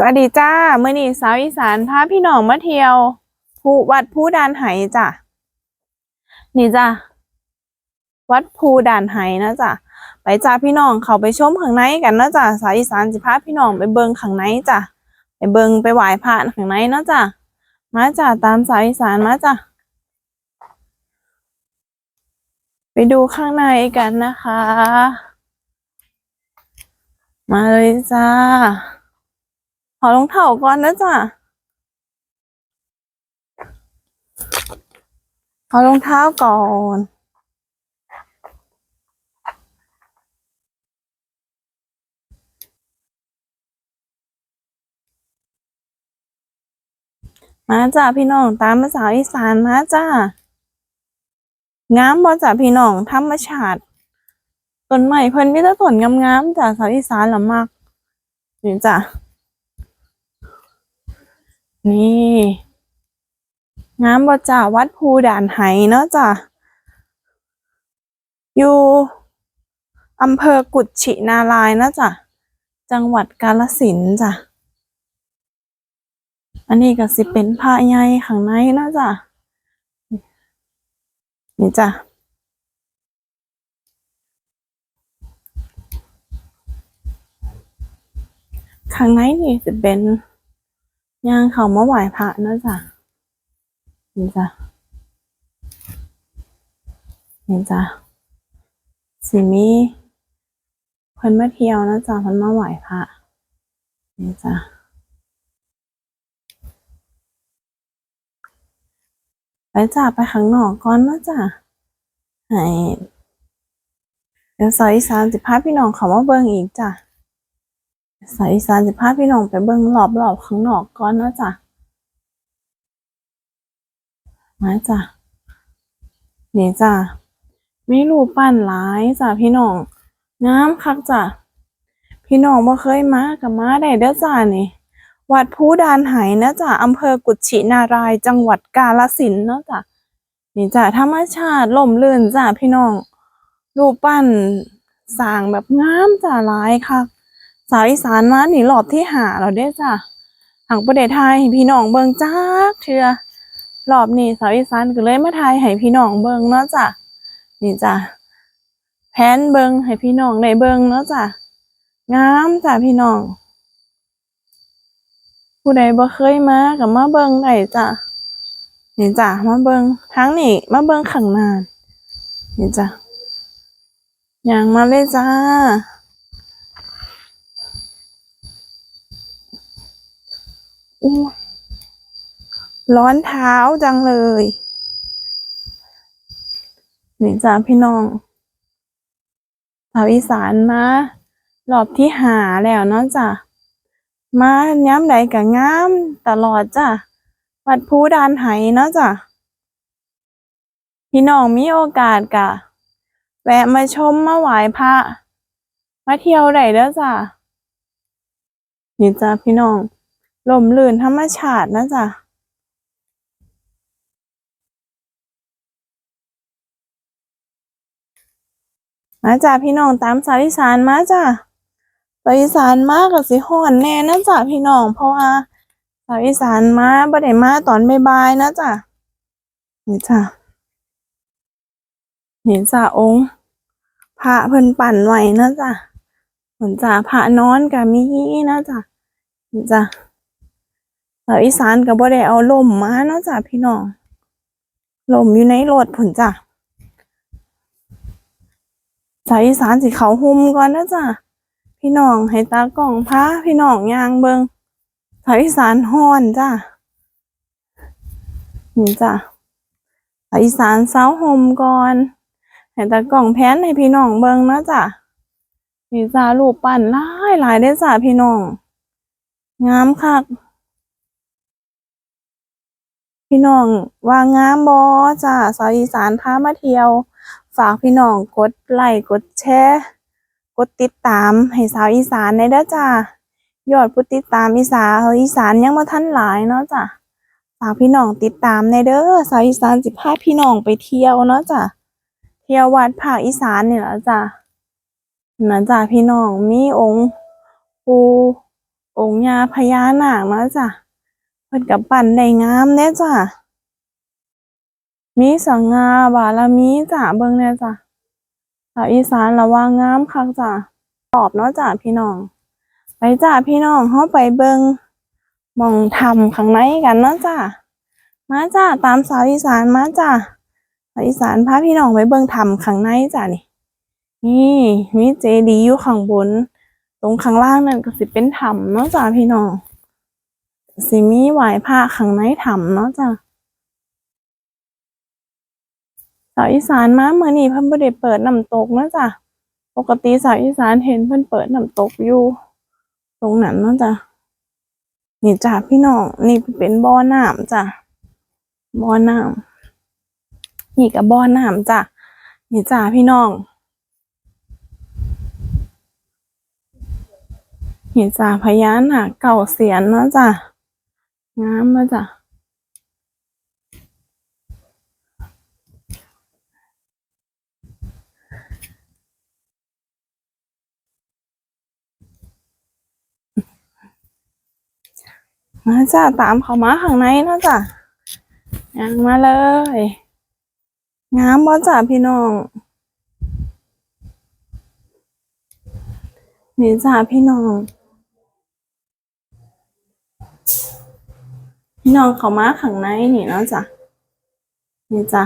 สวัสดีจ้าเมื่อนี้สาวอีสานพาพี่น้องมาเที่ยวภูวัดภูดานไหจ้ะนี่จ้ะวัดภูดานไหนะจ้ะไปจ้าพี่น้องเขาไปชมข้างในกันนะจ้ะสาวอีสานสิพาพี่น้องไปเบิงข้างในจ้ะไปเบิงไปไหว้พระข้างในนะจ้ะมาจ้ะตามสาวอีสานมาจ้ะไปดูข้างในกันนะคะ มาเลยจ้า ขอรองเท้าก่อนนะจ๊ะขอรองเท้าก่อนมาจ้ะพี่น้องตามภาษาอีสานมาจ้างามบ่จ้ะพี่น้องธรรมชาติต้นไม้เพิ่นมีแต่ต้นงามๆจ้ะสาวอีสานละมากนี่จ้ะ นี่งามบ่จ้าวัดภูด่านไหเนาะจ้ะอยู่อำเภอกุดฉินารายนะจ้ะจังหวัดกาฬสินจ้ะอันนี้ก็สิเป็นพระใหญ่ข้างในนะจ้ะนี่จ้ะข้างในนี่จะเป็น ย่างเขามาไหว้พระนะจ้ะนี่จ้ะนี่จ้ะสิมีเพิ่นมาเที่ยวนะจ้ะเพิ่นมาไหว้พระนี่จ้ะไปจ้ะไปข้างนอกก่อนนะจ้ะให้เดี๋ยวสายอีสานสิพาพี่น้องเขามาเบิ่งอีกจ้ะ สายอีสานสิพาพี่น้องไปเบิ่งรอบๆข้างนอกก่อนนะจ๊ะมาจ้ะนี่จ้ะมีรูปปั้นหลายจ้ะพี่น้องงามคักจ้ะพี่น้องบ่เคยมากับมาได้เด้อจ้ะนี่ วัดภูดานไหนะจ้ะอำเภอกุชินาราย จังหวัดกาฬสินธุ์เนาะจ้ะนี่จ้ะธรรมชาติล่มลื่นจ้ะพี่น้อง รูปปั้นสร้างแบบงามจ้ะหลายคัก สาวอีสานมานี่รอบที่หาเราได้จ้ะทางประเทศไทยให้พี่น้องเบิงจักเทื่อรอบนี้สาวอีสานก็เลยมาถ่ายให้พี่น้องเบิงเนาะจ้ะนี่จ้ะแพนเบิงให้พี่น้องได้เบิงเนาะจ้ะงามจ้ะพี่น้อง ผู้ใดบ่เคยมาก็มาเบิงได้จ้ะนี่จ้ะมาเบิงทั้งนี้มาเบิงข้างนานนี่จ้ะย่างมาเลยจ้า ร้อนเท้าจังเลยนี่จ้าพี่น้องสาวอีสานมารอบที่หาแล้วเนาะจ้ะมาย้ำใดกับงามตลอดจ้ะวัดภูดานไหเนาะจ้ะพี่น้องมีโอกาสกะ แวะมาชมมาไหว้พระมาเที่ยวได้เด้อจ้ะนี่จ้ะพี่น้อง ลมลื่นธรรมชาตินะจ๊ะมาจ้ะพี่น้องตามสายอีสานมาจ้ะสายอีสานมากกับสิฮ้อนแน่นะจ้ะพี่น้องเพราะว่าสายอีสานมาบ่ได้มาตอนบ่ายๆนะจ้ะนี่จ้ะนี่จ้ะองค์พระเพิ่นปั่นไหวนะจ้ะเหมือนจ้ะพระนอนก็มีนะจ้ะนี่จ้ะสา อีสานก็บ่ได้เอาล่มมาเนาะจ้ะพี่น้องลมอยู่ในรถผุนจ้ะสาอีสานสิเขาหุ่มก่อนนะจ้ะพี่น้องให้ตากล้องพาพี่น้องยางเบิงสาอีสานฮ้อนจ้ะนี่จ้ะสาอีสานเสาห่มก่อนให้ตากล้องแพนให้พี่น้องเบิงนะจ้ะนี่จ้ะรูปปั้นหลายหลายได้จ้ะพี่น้องงามคัก พี่น้องว่างามบอจ้าสาวอีสานพามาเที่ยว ฝากพี่น้องกดไลค์กดแชร์กดติดตามให้สาวอีสานในเด้อจ้ายอดผู้ติดตามอีสานสาวอีสานยังมาทันหลายเนาะจ้ะฝากพี่น้องติดตามในเด้อสาวอีสานสิพาพี่น้องไปเที่ยวเนาะจ้ะเที่ยววัดภาคอีสานเนี่แหละจ้ะนะจ้ะพี่น้องมีองค์ปูองค์ยาพญานาคเนาะจ้ะ เพิ่นกับปั่นได้งามแน่จ้ะมีสังงาบารมีจ้ะเบิ่งแน่จ้ะสาวอีสานละว่างามคักจ้ะตอบเนาะจ้ะพี่น้อง ไปจ้ะพี่น้องเฮาไปเบิ่งมองทำข้างในกันเนาะจ้ะมาจ้ะตามสาวอีสานมาจ้ะสาวอีสานพาพี่น้องไปเบิ่งทำข้างในจ้ะนี่นี่มีเจดีย์อยู่ข้างบน ตรงข้างล่างนั่นก็สิเป็นถ้ำเนาะจ้ะพี่น้อง สิมีไหวพระข้างในถ้ำเนาะจ้ะสาวอีสานมาเมื่อนี้เพิ่นบ่ได้เปิดน้ำตกเนาะจ้ะปกติสาวอีสานเห็นเพิ่นเปิดน้ำตกอยู่ ตรงนั้นเนาะจ้ะนี่จ้ะพี่น้องนี่เป็นบ่อน้ำจ้ะบ่อน้ำนี่ก็บ่อน้ำจ้ะนี่จ้ะพี่น้องเห็นจ่าพยานหาเก่าเสียนเนาะจ้ะ งามเนาจ้ะมาจ้ะตามเขามาข้างในนะจ้ะยังมาเลย งามบ่จ้ะพี่น้องนี่จ้ะพี่น้อง น้องเขามาข้างในนี่เนาะจ้ะนี่จ้ะ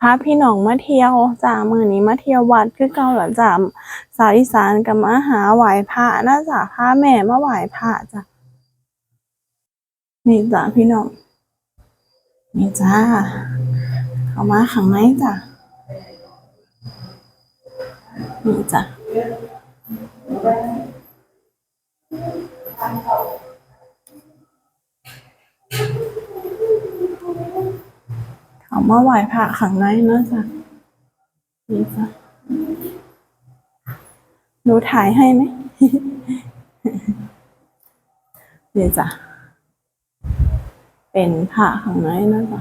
พาพี่น้องมาเที่ยวจ้ะมื้อนี้มาเที่ยววัดคือเก่าแล้วจ้ะสาวอีสานก็มาหาไหว้พระนะจ้ะพาแม่มาไหว้พระจ้ะนี่จ้ะพี่น้องนี่จ้าเขามาข้างในจ้ะนี่จ้ะ เขามาไหวพระข้างในนะจ้ะนี่จ้ะหนูถ่ายให้ไหมนี่จ้ะเป็นพระข้างในนะจ้ะ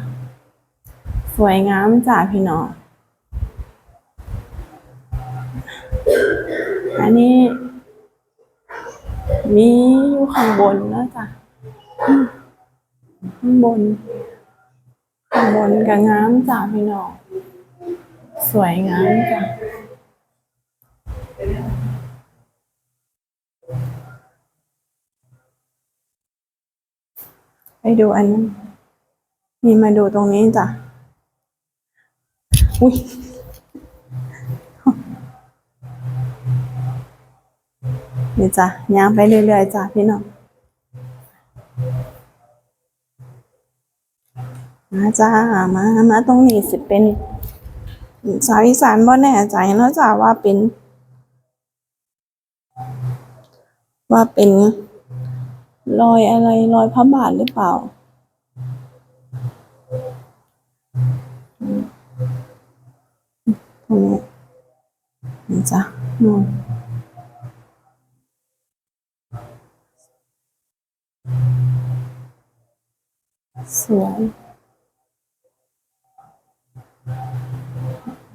สวยงามจ้ะพี่น้องอันนี้ มีอยู่ข้างบนนะจ้ะข้างบน ข้างบนก็งามจ้ะพี่น้อง สวยงามจ้ะไปดูอันนั้นมีมาดูตรงนี้จ้ะอุ้ย นี่จ้ะย่างไปเรื่อยๆจ้ะพี่น้องมาจ้ามามาตรงนี้สิเป็นสาวอีสานบ่แน่ใจเนาะจ้าว่าเป็น ว่าเป็นรอยอะไรรอยพระบาทหรือเปล่าตรงนี้นี่จ้ะนู่น สวย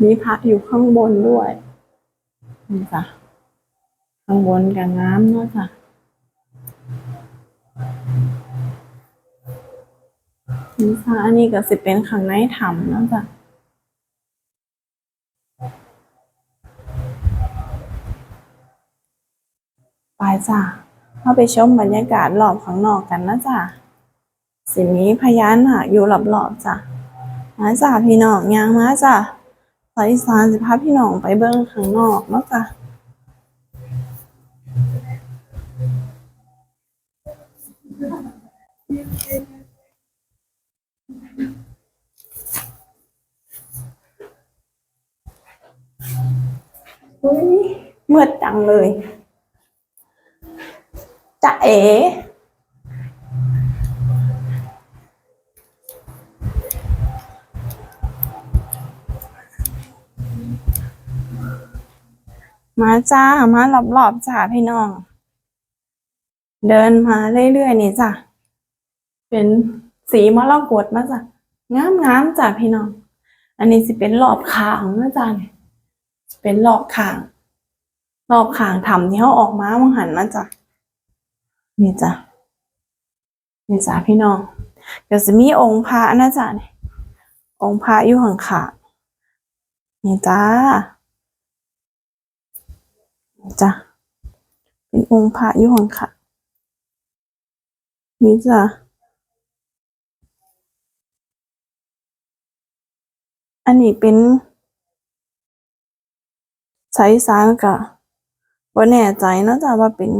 มีพระอยู่ข้างบนด้วยนี่จ้ะข้างบนกับน้ำเนาะจ้ะนี่จ้ะอันนี้ก็สิเป็นข้างในถ้ำเนาะจ้ะไปจ้ะ เข้าไปชมบรรยากาศรอบข้างนอกกันนะจ้ะสิมีพญานาคอยู่รอบๆจ้ะมาจ้ะพี่น้องยางมาจ้ะสายสานสิพาพี่น้องไปเบิ่งข้างนอกเนาะจ้ะอุ้ยมืดจังเลย จะเอ มาจ้า มารอบๆจ้าพี่น้อง เดินมาเรื่อยๆนี่จ้ะ เป็นสีมรกตนะจ้ะงามงามๆจ้ะพี่น้อง อันนี้สิเป็นรอบขางนะจ้ะเนี่ยสิเป็นรอบขางรอบขางถ้ำที่เขาออกมามังหันนะจ๊ะ นี่จ้ะนี่จ้ะพี่น้องเดี๋ยวจะมีองค์พระนะจ๊ะนี่องค์พระอยู่ข้างขานี่จ้านี่จ้ะเป็นองค์พระอยู่ข้างขานี่จ้ะอันนี้เป็นสายสารกะว่าแน่ใจนะจ๊ะว่าเป็น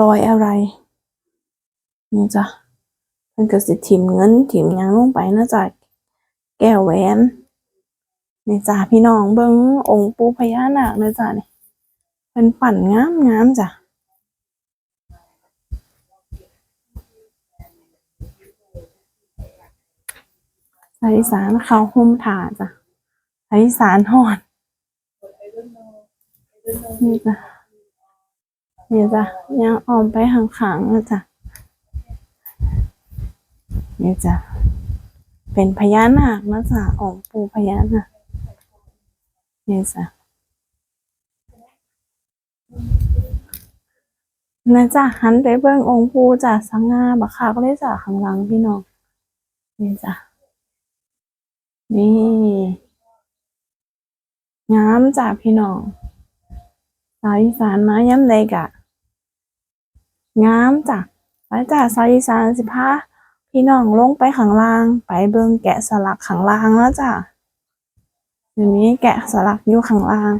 รอยอะไร นี่จ้ะเพิ่นก็สิถิมเงินถิมยังลงไปนะจ๊ะแก้วแหวนนี่จ้ะพี่น้องเบิ่งองค์ปูพญานาคเลยจ้ะนี่เพิ่นปั่นงามงามจ้ะใส่สารเขาห่มถาจ้ะใส่สารหอดนี่จ้ะ นี่ยจ้ะยังออมไปข้างๆนะจ้ะเนี่ยจ้ะเป็นพญานาคนะจ๊ะออกปูพญานาคเนี่ยจ้ะนะจ๊ะหันไปเบิ่งองค์ปูจ้ะสังงาบักคักเลยจ้ะข้างหลังพี่น้องเนี่ยจ้ะนี่งามจ้ะพี่น้องสาวอีสานมาย้ำใดกะ งามจ้ะไปจ้ะสาวอีสานสิพาพี่น้องลงไปข้างล่าง ไปเบิ่งแกะสลักข้างล่างแล้วจ้ะเดี๋ยวนี้แกะสลักอยู่ข้างล่าง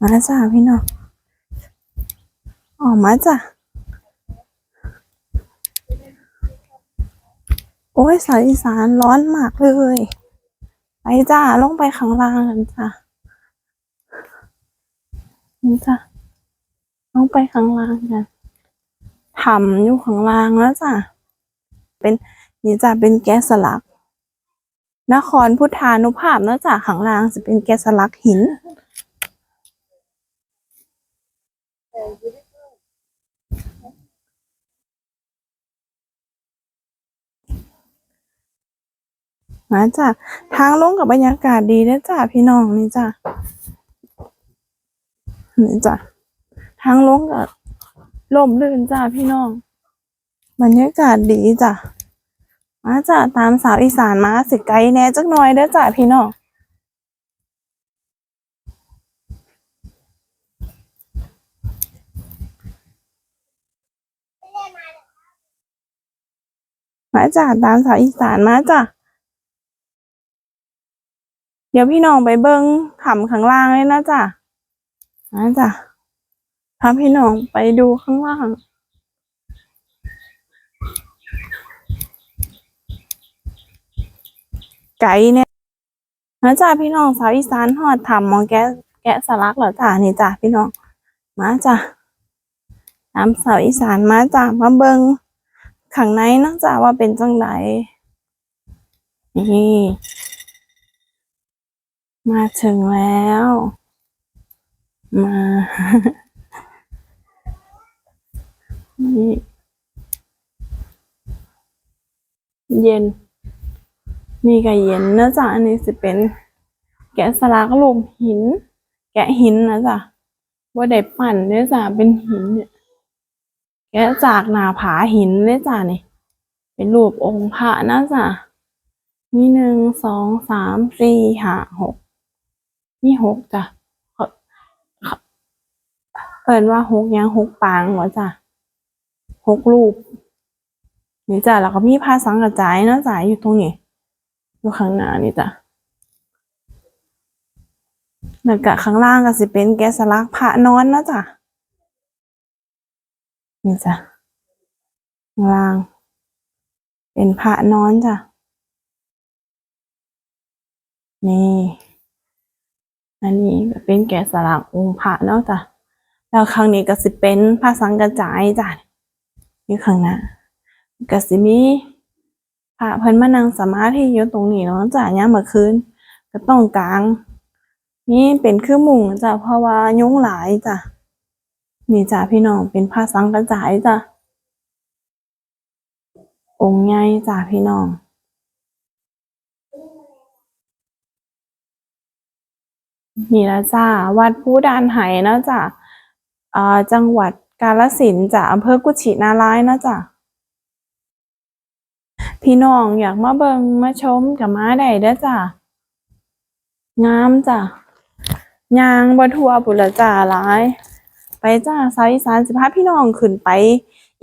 มาจ้ะพี่น้องออกมาจ้ะ โอ้ยสายอีสานร้อนมากเลย จ้าลงไปข้างล่างกันจ้านี่จ้าลงไปข้างล่างกันทำอยู่ข้างล่างแล้วจ้าเป็นนี่จ้าเป็นแกสลัก นครพุทธานุภาพนะจ้าข้างล่างจะเป็นแกสลักหิน มาจ้ะทางลงกับบรรยากาศดีนะจ้ะพี่น้องนี่จ้ะนี่จ้ะทางลงกับลมลื่นจ้ะพี่น้องบรรยากาศดีจ้ะมาจ้ะตามสาวอีสานมาสิไกลแน่จักหน่อยเด้อจ้ะพี่น้องมาจ้ะตามสาวอีสานมาจ้ะ เดี๋ยวพี่น้องไปเบิ้งขำข้างล่างเลยนะจ๊ะนะจ๊ะพาพี่น้องไปดูข้างล่าง ไก่เนี่ยนะจ๊ะพี่น้องสาวอีสานทอดทำมองแกะแกะสลักเหรอจ้ะนี่จ้ะพี่น้องมาจ้ะตามสาวอีสานมาจ้ะมาเบิ้งข้างในนะจ๊ะว่าเป็นจังไดนี่ มาถึงแล้ว มา นี่ เย็น นี่ก็เย็นนะจ๊ะ อันนี้สิเป็น แกะสลักรูปหิน แกะหินนะจ๊ะว่าได้ปั่นเนี่ยจ้ะเป็นหินเนี่ย แกะจากหน้าผาหินเนี่ยจ้ะนี่ เป็นรูปองค์พระนะจ๊ะนี่หนึ่งสองสามสี่ห้าหก นี่หกจ้ะเขาเขาเอินว่าหกยังหกปางเหรอจ้ะหกรูปนี่จ้ะแล้วก็มีผ้าสังกระจายเนาะจ้ะอยู่ตรงนี้อยู่ข้างหน้านี่จ้ะแล้วก็ข้างล่างก็สิเป็นแกสลักพระนอนนะจ้ะนี่จ้ะข้างล่าง เป็นพระนอนจ้ะนี่ อันนี้ก็เป็นแกะสลักองค์พระเนาะจ้ะแล้วครั้งนี้ก็สิเป็นพระสังกระจายจ้ะอยู่ข้างหน้าก็สิมีพระเพิ่นมานั่งสมาธิอยู่ตรงนี้เนาะจ้ะยามมื้อคืนก็ต้องกลาง นี่เป็นเครื่องมุงจ้ะเพราะว่ายุงหลายจ้ะนี่จ้ะพี่น้องเป็นพระสังกระจายจ้ะองค์ใหญ่จ้ะพี่น้อง นี่ละจ้าวัดผู้ดานไหนะจ้ะอ่าจังหวัดกาฬสินจ้ะอำเภอกุชินารายนะจ้ะพี่น้องอยากมาเบิงมาชมกับมาได้เด้อจ้ะงามจ้ะยางบ่ทั่วปุนละจ้าหลาย ไปจ้าสาวอีสานสิพาพี่น้องขึ้นไป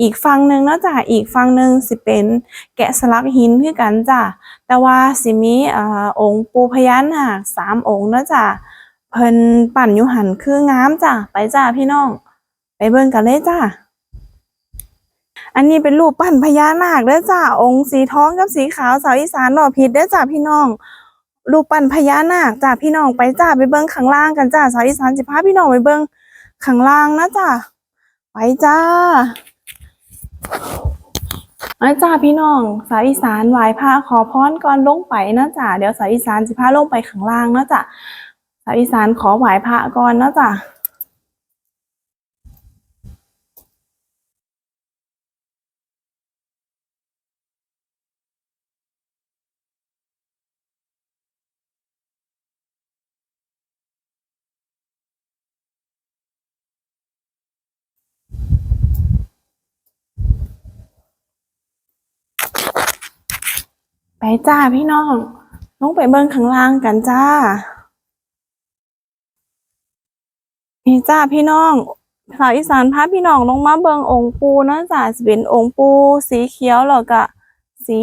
อีกฝั่งหนึ่งนะจ้ะอีกฝั่งหนึ่งสิเป็นแกะสลักหินคือกันจ้ะแต่ว่าสิมีอ่าองค์ปูพญานาคสามองค์นะจ้ะ เพิ่นปั่นอยู่หันคืองามจ้ะไปจ้าพี่น้อง ไปเบิ่งกันเลยจ้าอันนี้เป็นรูปปั้นพญานาคเด้อจ้าองค์สีทองกับสีขาวสาวอีสานหล่อผิดเด้อจ้าพี่น้อง รูปปั้นพญานาคจ้าพี่น้องไปจ้าไปเบิ่งข้างล่างกันจ้าสาวอีสานสิพาพี่น้องไปเบิ่งข้างล่างนะจ้าไปจ้ามาจ้าพี่น้องสาวอีสานไหว้พระขอพรก่อนลงไปนะจ้าเดี๋ยวสาวอีสานสิพาลงไปข้างล่างนะจ้า สาวอีสานขอไหวพระก่อนนะจ้ะไปจ้าพี่น้องลงไปเบิ่งข้างล่างกันจ้า นี่จ้าพี่น้องสาวอีสานพาพี่น้องลงมาเบิ่งองค์ปูนาะจ้ะสิเป็นองค์ปูสีเขียวแล้วก็สี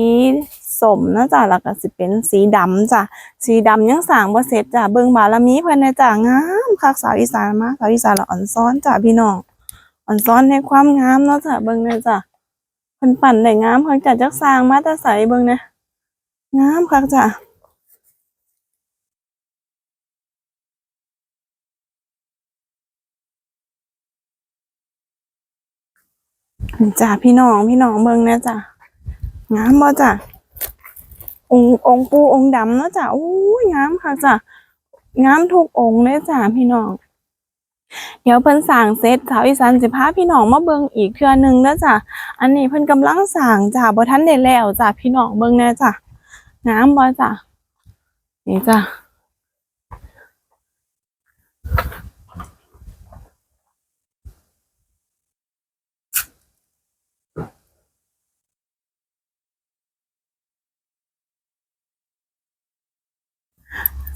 สมนะจ้ะแล้วก็สิเป็นสีดำจ้ะสีดำยังสางบ่เสร็จจ้ะเบิ่งบารมีเพิ่นนะจ้ะงามคักสาวอีสานมาสาวอีสานละอ่อนซ้อนจ้ะพี่น้องอ่อนซ้อนในความงามเนาะจ้ะเบิ่งเลยจ้ะเพิ่นปั่นได้งามเพิ่นจัดจักสร้างมาแต่ใสเบิ่งนะงามคักจ้ะ จ้ะพี่น้องพี่น้องเบิ่งนะจ้ะงามบ่จ้ะองค์องค์ปูองค์ดำเนาะจ้ะอู้ยงามค่ะจ้ะงามทุกองค์เลยจ้ะพี่น้อง เดี๋ยวเพิ่นสร้างเสร็จสาวอีสานสิพาพี่น้องมาเบิ่งอีกเทื่อหนึงนะจ้ะอันนี้เพิ่นกำลังสร้างจ้ะบ่ทันได้แล้วจ้ะพี่น้องเบิ่งแน่จ้ะงามบ่จ้ะนี่จ้ะ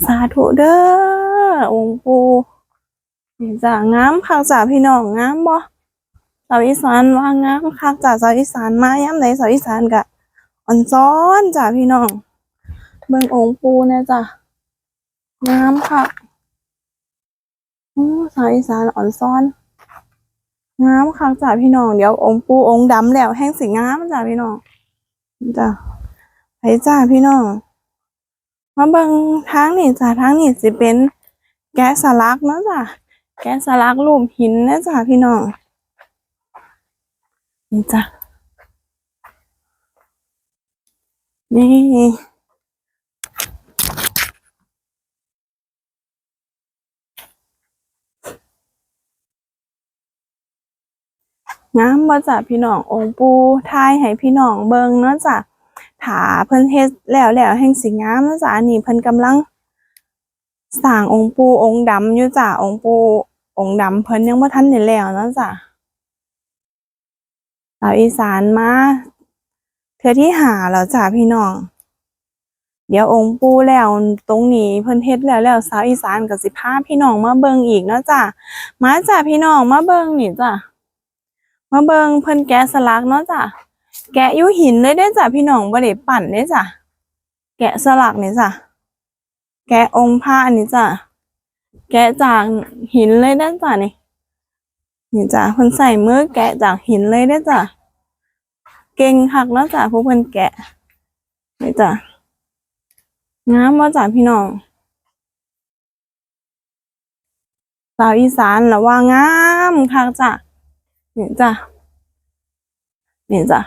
สาธุเด้อองค์ปู่นี่จ้ะงามคักจ้ะพี่น้องงามบ่สาวอีสานว่างามคักจ้ะสาวอีสานมายามใดสาวอีสานก็อ่อนซ้อนจ้ะพี่น้องเบิ่งองค์ปู่น่จ้ะงามคักอู้สาวอีสานอ่อนซ้อนงามคักจ้ะพี่น้องเดี๋ยวองค์ปู่องค์ดำแล้วแห่งสิงามจ้ะพี่น้องจ้ะไปจ้ะพี่น้อง มาเบิ่งทางนี่จ้ะทางนี่สิเป็นแกะสลักเนาะจ้ะแกะสลักรูปหินนะจ้ะพี่น้องนี่จ้ะนี่งามบ่จ้ะพี่น้ององค์ปูทายให้พี่น้องเบิ่งเนาะจ้ะ ถาเพิ่นเฮ็ดแล้วแล้วแห่งสิงามนะจ๊ะนนี้เพิ่นกำลังสร้างองค์ปู่องค์ดำอยู่จ้ะองค์ปู่องค์ดำเพิ่นยังบ่ทันได้แล้วนะจ๊ะสาวอีสานมาเทื่อที่หาแล้วจ้ะพี่น้อง เดี๋ยวองค์ปู่แล้วตรงนี้เพิ่นเฮ็ดแล้วแล้วสาวอีสานก็สิพาพี่น้องมาเบิ่งอีกเนาะจ้ะมาจ้ะพี่น้องมาเบิ่งนี่จ้ะมาเบิ่งเพิ่นแกะสลักเนาะจ้ะ แกะอยู่หินเลยเด้จ้ะพี่น้องบ่ได้ปั่นเด้จ้ะแกะสลักนี่จ้ะแกะองค์พระนี่จ้ะแกะจากหินเลยเด้จ้ะนี่นี่จ้ะเพิ่นใส่มือแกะจากหินเลยเด้จ้ะเก่งคักเนาะจ้ะผู้เพิ่นแกะนี่จ้ะงามบ่จ้ะพี่น้องสาวอีสานละว่างามคักจ้ะนี่จ้ะนี่จ้ะ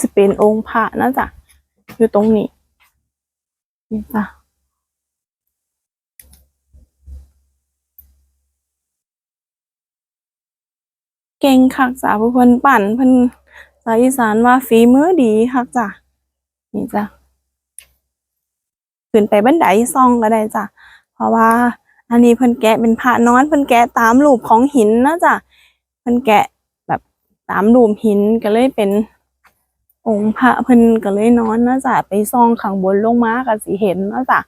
จะเป็นองค์พระนะจ๊ะอยู่ตรงนี้นี่จ้ะเก่งคักจ้ะผู้เพิ่นปั่นเพิ่นสาวอีสานว่าฝีมือดีคักจ้ะนี่จ้ะขึ้นไปบันไดซ่องก็ได้จ้ะเพราะว่า อันนี้เพิ่นแกะเป็นพระนอนเพิ่นแกะตามรูปของหินนะจ้ะเพิ่นแกะแบบตามรูปหินก็เลยเป็น องค์พระเพิ่นก็เลยนอนนะจ้ะไปซ่องข้างบนลงมาก็สิเห็นนะจ้ะ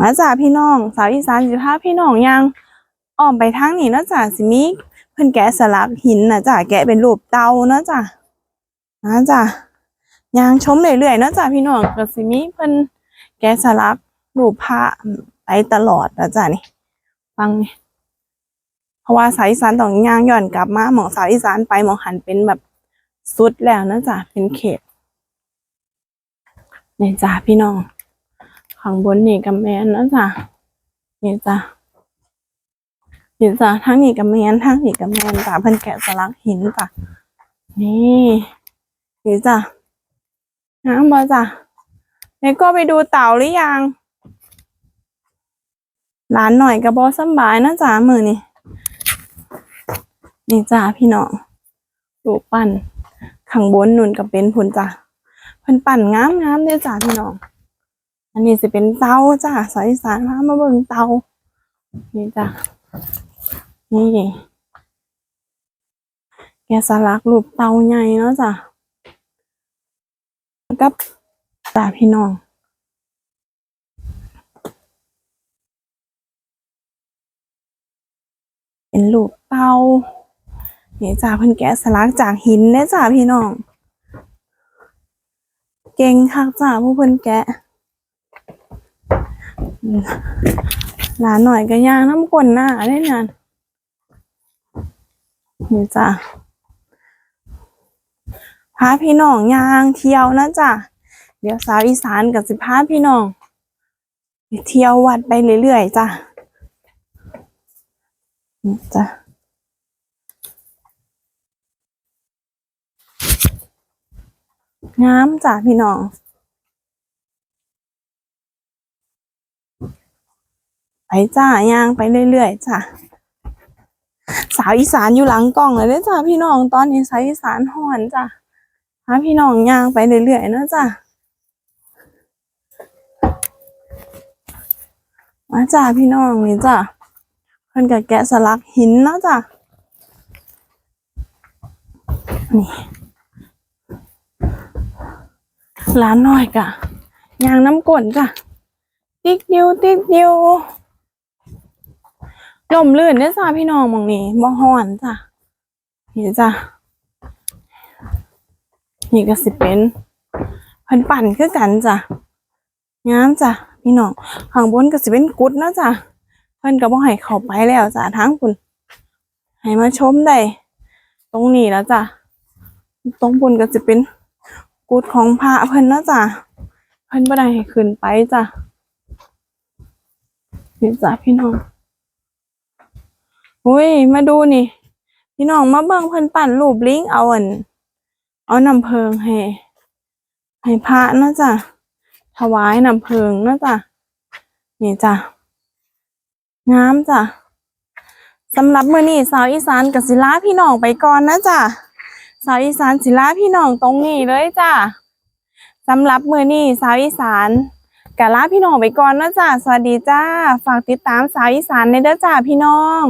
มาจ้ะพี่น้อง สาวอีสานสิพาพี่น้องย่างอ้อมไปทางนี้นะจ้ะสิมีเพิ่นแกะสลักหินนะจ้ะแกะเป็นรูปเตานะจ้ะนะจ้ะย่างชมเรื่อยๆนะจ้ะพี่น้องก็สิมีเพิ่นแกะสลักรูปพระไปตลอดนะจ้ะนี่ ฟังนี่ ราะว่าสายอีสานต้องย่างย้อนกลับมาหมองสายอีสานไปหมองหันเป็นแบบสุดแล้วนะจ๊ะเป็นเขตนี่จ้ะพี่น้องข้างบนนี่กับแมนนะจ๊ะนี่จ้ะนี่จ้ะทั้งนี่กับแมนทั้งนี่กับแมนจ้ะเพิ่นแกะสลักหินจ้ะนี่นี่จ้ะน้ำบ่จ้ะเด็กก็ไปดูเต่าหรือยังหลานหน่อยกับบอสบายนะจ๊ะมือนี่ นี่จ้าพี่น้องลูกปั่นข้างบนนุ่นกับเป็นผุนจ้ะเพิ่นปั่นงามงามๆเด้อจ้าพี่น้อง อันนี้สิเป็นเตาจ้าสายสานพามาเบิ่งเตานี่จ้ะนี่แกสลักรูปเตาใหญ่เนาะจ้ะกับจ้าพี่น้องเป็นรูปเตา นี่จ้าเพิ่นแกะสลักจากหินเด้จ้าพี่น้อง เก่งคักจ้าผู้เพิ่นแกะหลานหน่อยก็ย่างน้ำกลนหน้าได้นานนี่จ้าพาพี่น้องย่างเที่ยวนะจ้าเดี๋ยวสาวอีสานกับสิพาพี่น้องไปเที่ยววัดไปเรื่อยๆจ้าจ้า งามจ้ะพี่น้อง ไปจ้าย่างไปเรื่อยๆจ้ะสาวอีสานอยู่หลังกล้องเลยเด้จ้าพี่น้องตอนนี้สาวอีสานห่อนจ้ะพาพี่น้องย่างไปเรื่อยๆนะจ้ะมาจ้าพี่น้องนี่จ้ะเพิ่นกับแกะสลักหินนะจ้ะนี่ ร้านน้อยกะยางน้ำกลนจ้ะ ติ๊กดิวติ๊กดิวลมลื่นเด้อจ้าพี่น้องมองนี้บ่ฮอนจ้ะนี่จ้ะนี่ก็สิเป็นเพิ่นปั่นคือกันจ้ะงามจ้ะพี่น้องข้างบนก็สิเป็นกุดนะจ้ะเพิ่นก็บ่ให้เข้าไปแล้วจ้ะทางคุณให้มาชมได้ตรงนี้แล้วจ้ะตรงบนก็สิเป็น กุดของพระเพิ่นนะจ้ะเพิ่นบ่ได้ให้ขึ้นไปจ้ะนี่จ้ะพี่น้องอุ้ยมาดูนี่ พี่น้องมาเบิ่งเพิ่นปั่นรูปลิงเอาอันเอาน้ำเพิงให้ให้พระนะจ้ะถวายน้ำเพิงนะจ้ะนี่จ้ะงามจ้ะสำหรับมื้อนี้สาวอีสานกับศิลาพี่น้องไปก่อนนะจ้ะ สาวอีสานศิลาพี่น้องตรงนี้เลยจ้าสำหรับมือนี้สาวอีสานกะลาพี่น้องไปก่อนนะจ้าสวัสดีจ้า ฝากติดตามสาวอีสานในเด้อจ้าพี่น้อง